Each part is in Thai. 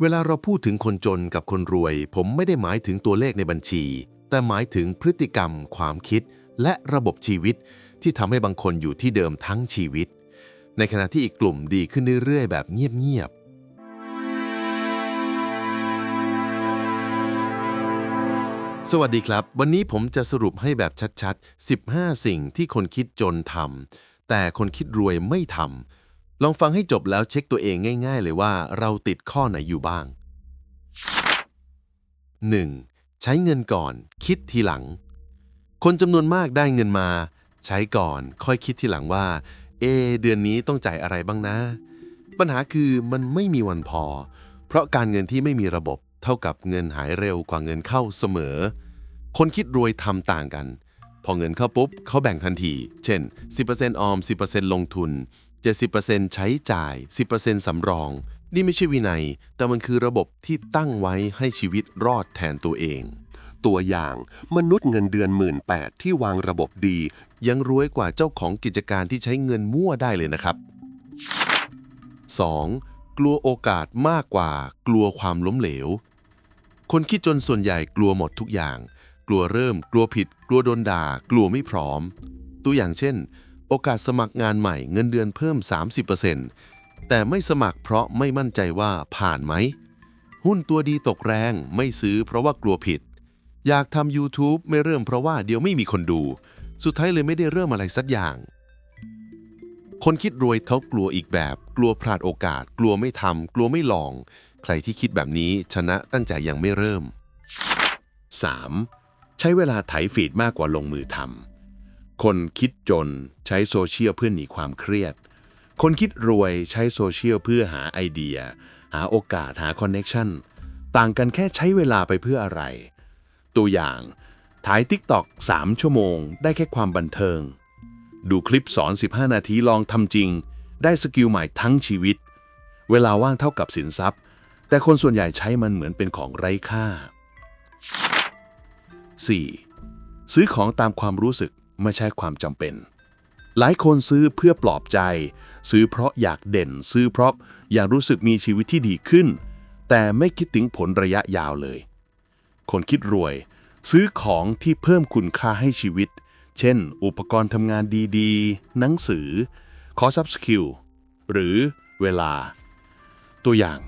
เวลาเราพูดถึงคนจนกับคนรวย ผมไม่ได้หมายถึงตัวเลขในบัญชี แต่หมายถึงพฤติกรรม ความคิด และระบบชีวิต ที่ทำให้บางคนอยู่ที่เดิมทั้งชีวิต ในขณะที่อีกกลุ่มดีขึ้นเรื่อยๆ แบบเงียบๆ สวัสดีครับ วันนี้ผมจะสรุปให้แบบชัดๆ 15 สิ่งที่คนคิดจนทำแต่คนคิดรวยไม่ทำ ลองฟังให้จบแล้วเช็คตัวเองง่าย ๆ เลยว่าเราติดข้อไหนอยู่บ้าง 1. ใช้เงินก่อน คิดทีหลัง คนจำนวนมากได้เงินมา ใช้ก่อนค่อยคิดทีหลังว่า เอ เดือนนี้ต้องจ่ายอะไรบ้างนะ ปัญหาคือมันไม่มีวันพอ เพราะการเงินที่ไม่มีระบบเท่ากับเงินหายเร็วกว่าเงินเข้าเสมอ คนคิดรวยทำต่างกัน พอเงินเข้าปุ๊บเขาแบ่งทันที เช่น 10%ออม 10%ลงทุน 70%ใช้จ่าย 10%สำรอง นี่ไม่ใช่วินัย แต่มันคือระบบที่ตั้งไว้ให้ชีวิตรอดแทนตัวเอง ตัวอย่างมนุษย์เงินเดือนหมื่นแที่วางระบบดี ยังรวยกว่าเจ้าของกิจการที่ใช้เงินมั่วได้เลยนะครับ 2. กลัวโอกาสมากกว่า กลัวความล้มเหลว คนคิดจนส่วนใหญ่กลัวหมดทุกอย่าง กลัวเริ่ม กลัวผิด กลัวโดนด่า กลัวไม่พร้อม ตัวอย่างเช่น โอกาสสมัครงานใหม่เงินเดือนเพิ่ม 30%แต่ไม่สมัครเพราะไม่มั่นใจว่าผ่านไหม หุ้นตัวดีตกแรงไม่ซื้อเพราะว่ากลัวผิด อยากทำ YouTube ไม่เริ่มเพราะว่าเดี๋ยวไม่มีคนดู สุดท้ายเลยไม่ได้เริ่มอะไรสักอย่าง คนคิดรวยเขากลัวอีกแบบ กลัวพลาดโอกาส กลัวไม่ทำกลัวไม่ลอง ใครที่คิดแบบนี้ชนะตั้งแต่ยังไม่เริ่ม 3. ใช้เวลาไถฟีดมากกว่าลงมือทำ คนคิดจนใช้โซเชียลเพื่อหนีความเครียด คนคิดรวยใช้โซเชียลเพื่อหาไอเดีย หาโอกาสหาคอนเน็ชันต่างกันแค่ใช้เวลาไปเพื่ออะไร ตัวอย่างถ่าย TikTok 3 ชั่วโมง ได้แค่ความบันเทิง ดูคลิปสอน 15 นาทีลองทำจริง ได้สกิลใหม่ทั้งชีวิต เวลาว่างเท่ากับสินทรัพย์ แต่คนส่วนใหญ่ใช้มันเหมือนเป็นของไร้ค่า 4. ซื้อของตามความรู้สึก ไม่ใช่ความจำเป็น หลายคนซื้อเพื่อปลอบใจ ซื้อเพราะอยากเด่น ซื้อเพราะอยากรู้สึกมีชีวิตที่ดีขึ้น แต่ไม่คิดถึงผลระยะยาวเลย คนคิดรวย ซื้อของที่เพิ่มคุณค่าให้ชีวิต เช่น อุปกรณ์ทำงานดีๆ หนังสือ คอร์ส up skill หรือเวลา ตัวอย่าง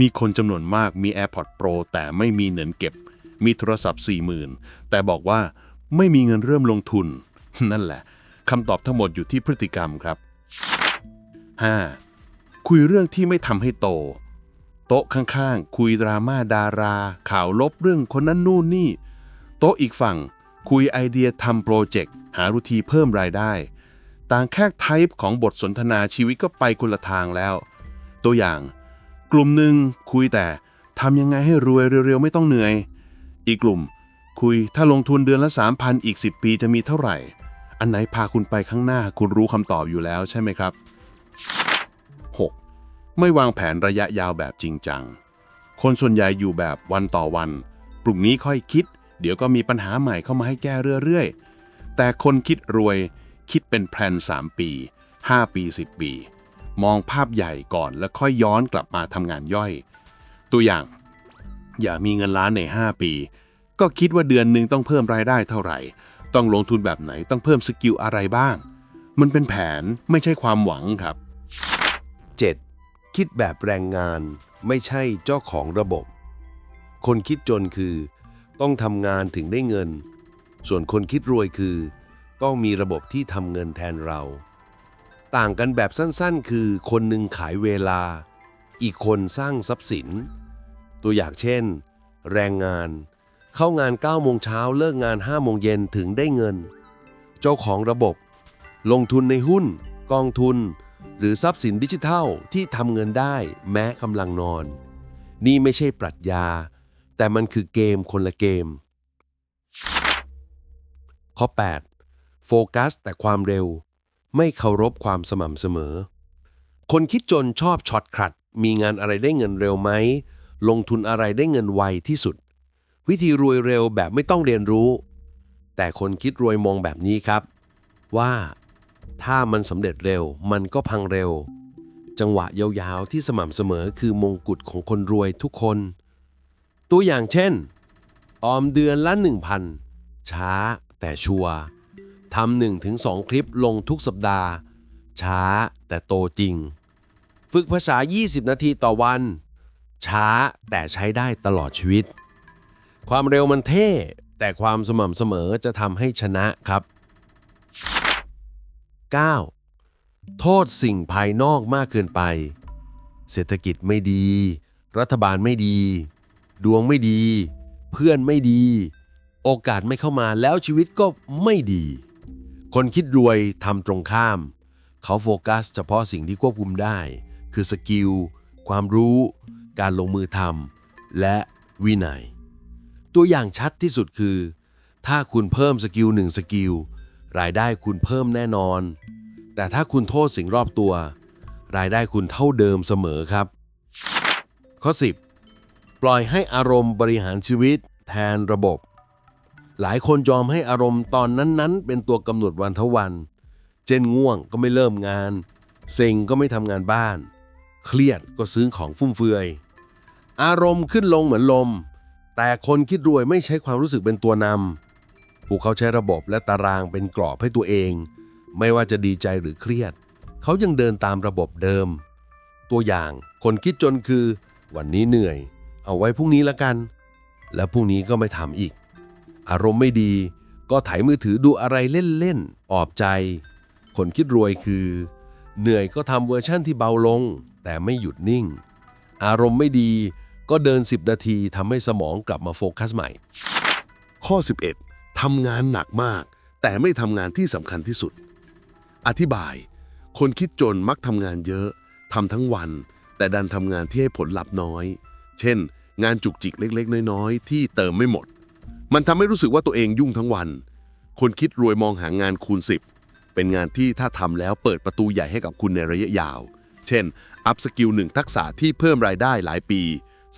มีคนจำนวนมากมี AirPods Pro แต่ไม่มีเงินเก็บ มีโทรศัพท์ 40,000 แต่บอกว่า ไม่มีเงินเริ่มลงทุน นั่นแหละคำตอบทั้งหมดอยู่ที่พฤติกรรมครับ 5. คุยเรื่องที่ไม่ทำให้โต โต๊ะข้างๆ คุยดราม่าดารา ข่าวลบเรื่องคนนั้นนู่นนี่ โต๊ะอีกฝั่ง คุยไอเดียทำโปรเจกต์ หารุทีเพิ่มรายได้ ต่างแค่ไทป์ของบทสนทนาชีวิตก็ไปคนละทางแล้ว ตัวอย่าง กลุ่มหนึ่งคุยแต่ทำยังไงให้รวยเร็วๆไม่ต้องเหนื่อย อีกกลุ่ม คุย ถ้าลงทุนเดือนละ 3,000 อีก 10 ปีจะมีเท่าไหร่ อันไหนพาคุณไปข้างหน้าคุณรู้คำตอบอยู่แล้วใช่ไหมครับ 6. ไม่วางแผนระยะยาวแบบจริงจัง คนส่วนใหญ่อยู่แบบวันต่อวันพรุ่งนี้ค่อยคิด เดี๋ยวก็มีปัญหาใหม่เข้ามาให้แก้เรื่อยๆ แต่คนคิดรวยคิดเป็นแพลน 3 ปี 5 ปี 10 ปี มองภาพใหญ่ก่อนแล้วค่อยย้อนกลับมาทำงานย่อย ตัวอย่าง อย่ามีเงินล้านใน 5 ปี ก็คิดว่าเดือนหนึ่งต้องเพิ่มรายได้เท่าไหร่ ต้องลงทุนแบบไหนต้องเพิ่มสกิลอะไรบ้าง มันเป็นแผนไม่ใช่ความหวังครับ 7. คิดแบบแรงงาน ไม่ใช่เจ้าของระบบ คนคิดจนคือ ต้องทำงานถึงได้เงิน ส่วนคนคิดรวยคือ ต้องมีระบบที่ทำเงินแทนเรา ต่างกันแบบสั้นๆ คือคนหนึ่งขายเวลา อีกคนสร้างทรัพย์สิน ตัวอย่างเช่น แรงงาน เข้างาน9โมงเช้าเลิกงาน5โมงเย็นถึงได้เงิน เจ้าของระบบ ลงทุนในหุ้น กองทุน หรือทรัพย์สินดิจิทัลที่ทำเงินได้แม้กำลังนอน นี่ไม่ใช่ปรัชญา แต่มันคือเกมคนละเกม ข้อ 8 โฟกัสแต่ความเร็ว ไม่เคารพความสม่ำเสมอ คนคิดจนชอบช็อตขัด มีงานอะไรได้เงินเร็วไหมลงทุนอะไรได้เงินไวที่สุด วิธีรวยเร็วแบบไม่ต้องเรียนรู้ แต่คนคิดรวยมองแบบนี้ครับ ว่าถ้ามันสำเร็จเร็วมันก็พังเร็ว จังหวะยาวๆที่สม่ำเสมอคือมงกุฎของคนรวยทุกคน ตัวอย่างเช่น ออมเดือนละ 1,000 ช้าแต่ชัวร์ทำหนึ่งถึงสองคลิปลงทุกสัปดาห์ ช้าแต่โตจริง ฝึกภาษา 20 นาทีต่อวัน ช้าแต่ใช้ได้ตลอดชีวิต ความเร็วมันเท่ แต่ความสม่ำเสมอจะทำให้ชนะครับ 9. โทษสิ่งภายนอกมากเกินไป เศรษฐกิจไม่ดี รัฐบาลไม่ดี ดวงไม่ดี เพื่อนไม่ดี โอกาสไม่เข้ามาแล้วชีวิตก็ไม่ดี คนคิดรวยทำตรงข้าม เขาโฟกัสเฉพาะสิ่งที่ควบคุมได้ คือสกิล ความรู้ การลงมือทำและวินัย ตัวอย่างชัดที่สุดคือ ถ้าคุณเพิ่มสกิลหนึ่งสกิลรายได้คุณเพิ่มแน่นอน แต่ถ้าคุณโทษสิ่งรอบตัว รายได้คุณเท่าเดิมเสมอครับ ข้อ 10 ปล่อยให้อารมณ์บริหารชีวิตแทนระบบ หลายคนยอมให้อารมณ์ตอนนั้นๆ เป็นตัวกำหนดวันทวัน เช่นง่วงก็ไม่เริ่มงาน เซ็งก็ไม่ทำงานบ้าน เครียดก็ซื้อของฟุ่มเฟือย อารมณ์ขึ้นลงเหมือนลม แต่คนคิดรวยไม่ใช้ความรู้สึกเป็นตัวนำ พวกเขาใช้ระบบและตารางเป็นกรอบให้ตัวเอง ไม่ว่าจะดีใจหรือเครียด เขายังเดินตามระบบเดิม ตัวอย่างคนคิดจนคือ วันนี้เหนื่อย เอาไว้พรุ่งนี้ละกัน แล้วพรุ่งนี้ก็ไม่ทำอีก อารมณ์ไม่ดี ก็ไถมือถือดูอะไรเล่นๆ ออบใจ คนคิดรวยคือ เหนื่อยก็ทำเวอร์ชั่นที่เบาลง แต่ไม่หยุดนิ่ง อารมณ์ไม่ดี ก็เดิน 10 นาทีทำให้สมองกลับมาโฟกัสใหม่ ข้อ 11ทำงานหนักมาก แต่ไม่ทำงานที่สำคัญที่สุด อธิบาย คนคิดจนมักทำงานเยอะทำทั้งวัน แต่ดันทำงานที่ให้ผลลัพธ์น้อย เช่น งานจุกจิกเล็ก ๆ น้อย ๆ ที่เติมไม่หมด มันทำให้รู้สึกว่าตัวเองยุ่งทั้งวัน คนคิดรวยมองหางานคูณ 10 เป็นงานที่ถ้าทำแล้วเปิดประตูใหญ่ให้กับคุณในระยะยาว เช่น อัพสกิลหนึ่งทักษะที่เพิ่มรายได้หลายปี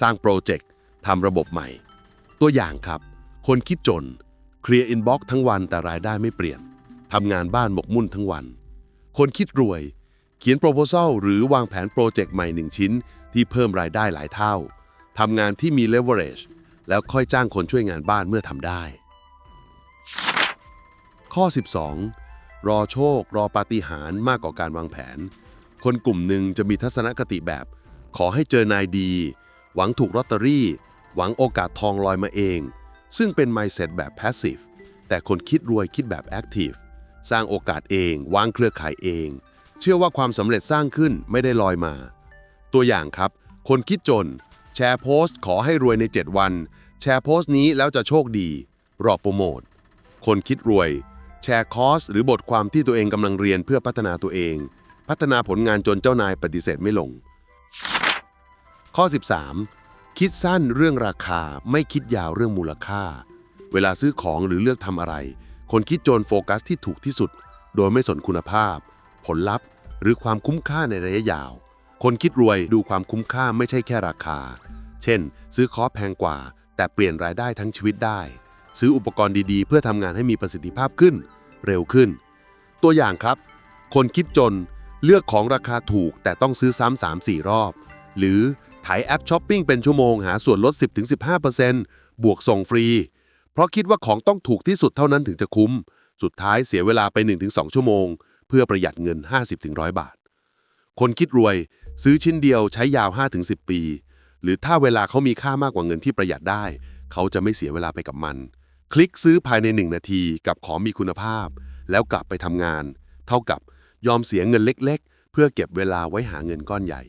สร้างโปรเจกต์ทำระบบใหม่ ตัวอย่างครับ คนคิดจน เคลียร์อินบ็อกซ์ทั้งวันแต่รายได้ไม่เปลี่ยนทำงานบ้านหมกมุ่นทั้งวัน คนคิดรวย เขียนโปรโพ s a ลหรือวางแผนโปรเจกต์ใหม่หนึ่งชิ้น ที่เพิ่มรายได้หลายเท่าทำงานที่มี leverage แล้วค่อยจ้างคนช่วยงานบ้านเมื่อทำได้ ข้อ 12 รอโชค รอปาฏิหาริย์มากกว่าการวางแผน คนกลุ่มหนึ่งจะมีทัศนคติแบบ ขอให้เจอนายดี หวังถูกลอตเตอรี่ หวังโอกาสทองลอยมาเอง ซึ่งเป็น mindset แบบ passive แต่คนคิดรวยคิดแบบ active สร้างโอกาสเอง วางเครือข่ายเอง เชื่อว่าความสำเร็จสร้างขึ้นไม่ได้ลอยมา ตัวอย่างครับ คนคิดจน แชร์โพสต์ขอให้รวยใน 7 วัน แชร์โพสต์นี้แล้วจะโชคดี รอโปรโมทคนคิดรวย แชร์คอร์สหรือบทความที่ตัวเองกำลังเรียนเพื่อพัฒนาตัวเอง พัฒนาผลงานจนเจ้านายปฏิเสธไม่ลง ข้อ 13 คิดสั้นเรื่องราคาไม่คิดยาวเรื่องมูลค่า เวลาซื้อของหรือเลือกทำอะไร คนคิดโจนโฟกัสที่ถูกที่สุด โดยไม่สนคุณภาพ ผลลัพธ์ หรือความคุ้มค่าในระยะยาว คนคิดรวยดูความคุ้มค่าไม่ใช่แค่ราคา เช่น ซื้อคอร์สแพงกว่า แต่เปลี่ยนรายได้ทั้งชีวิตได้ ซื้ออุปกรณ์ดีๆ เพื่อทำงานให้มีประสิทธิภาพขึ้น เร็วขึ้น ตัวอย่างครับ คนคิดจนเลือกของราคาถูกแต่ต้องซื้อซ้ำ3-4รอบ หรือ ถ่ายแอปช้อปปิ้งเป็นชั่วโมงหาส่วนลด 10-15%บวกส่งฟรี เพราะคิดว่าของต้องถูกที่สุดเท่านั้นถึงจะคุ้ม สุดท้ายเสียเวลาไป 1-2 ชั่วโมง เพื่อประหยัดเงิน 50-100 บาท คนคิดรวยซื้อชิ้นเดียวใช้ยาว 5-10 ปี หรือถ้าเวลาเขามีค่ามากกว่าเงินที่ประหยัดได้ เขาจะไม่เสียเวลาไปกับมัน คลิกซื้อภายใน 1 นาทีกับของมีคุณภาพ แล้วกลับไปทำงาน เท่ากับยอมเสียเงินเล็ก ๆ เพื่อเก็บเวลาไว้หาเงินก้อนใหญ่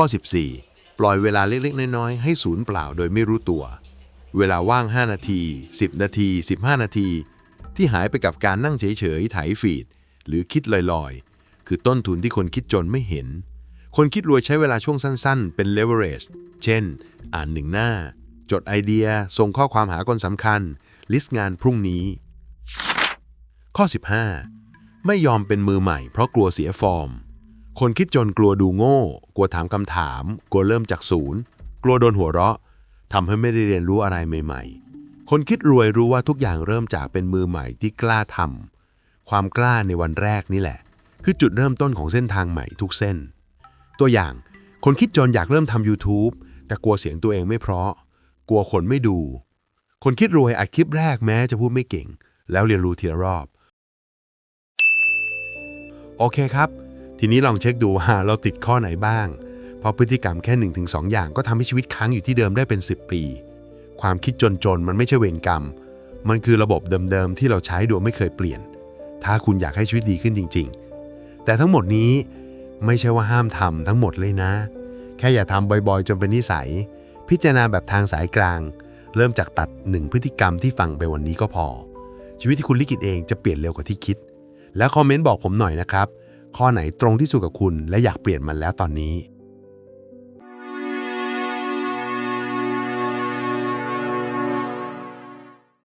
ข้อ 14 ปล่อยเวลาเล็กๆ น้อยๆ ให้สูญเปล่าโดยไม่รู้ตัว เวลาว่าง 5 นาที 10 นาที 15 นาที ที่หายไปกับการนั่งเฉยๆไถฟีด หรือคิดลอยๆ คือต้นทุนที่คนคิดจนไม่เห็น คนคิดรวยใช้เวลาช่วงสั้นๆ เป็น leverage เช่น อ่านหนึ่งหน้า จดไอเดีย ส่งข้อความหาคนสำคัญ ลิสต์งานพรุ่งนี้ ข้อ 15 ไม่ยอมเป็นมือใหม่เพราะกลัวเสียฟอร์ม คนคิดจนกลัวดูโง่ กลัวถามคำถาม กลัวเริ่มจากศูนย์ กลัวโดนหัวเราะทำให้ไม่ได้เรียนรู้อะไรใหม่ๆ คนคิดรวยรู้ว่าทุกอย่างเริ่มจากเป็นมือใหม่ที่กล้าทำความกล้าในวันแรกนี่แหละ คือจุดเริ่มต้นของเส้นทางใหม่ทุกเส้น ตัวอย่าง คนคิดจนอยากเริ่มทำ YouTube แต่กลัวเสียงตัวเองไม่เพราะ กลัวคนไม่ดู คนคิดรวยอัดคลิปแรกแม้จะพูดไม่เก่ง แล้วเรียนรู้ทีละรอบ โอเคครับ ทีนี้ลองเช็คดูว่าเราติดข้อไหนบ้าง เพราะพฤติกรรมแค่1-2อย่างก็ทำให้ชีวิตค้างอยู่ที่เดิมได้เป็น 10 ปี ความคิดจนๆ มันไม่ใช่เวรกรรม มันคือระบบเดิมๆ ที่เราใช้โดยไม่เคยเปลี่ยน ถ้าคุณอยากให้ชีวิตดีขึ้นจริง ๆ แต่ทั้งหมดนี้ไม่ใช่ว่าห้ามทำทั้งหมดเลยนะ แค่อย่าทำบ่อยๆ จนเป็นนิสัย พิจารณาแบบทางสายกลาง เริ่มจากตัดหนึ่งพฤติกรรมที่ฟังไปวันนี้ก็พอ ชีวิตที่คุณลิขิตเองจะเปลี่ยนเร็วกว่าที่คิด แล้วคอมเมนต์บอกผมหน่อยนะครับ ข้อไหนตรงที่สุดกับคุณ และอยากเปลี่ยนมันแล้วตอนนี้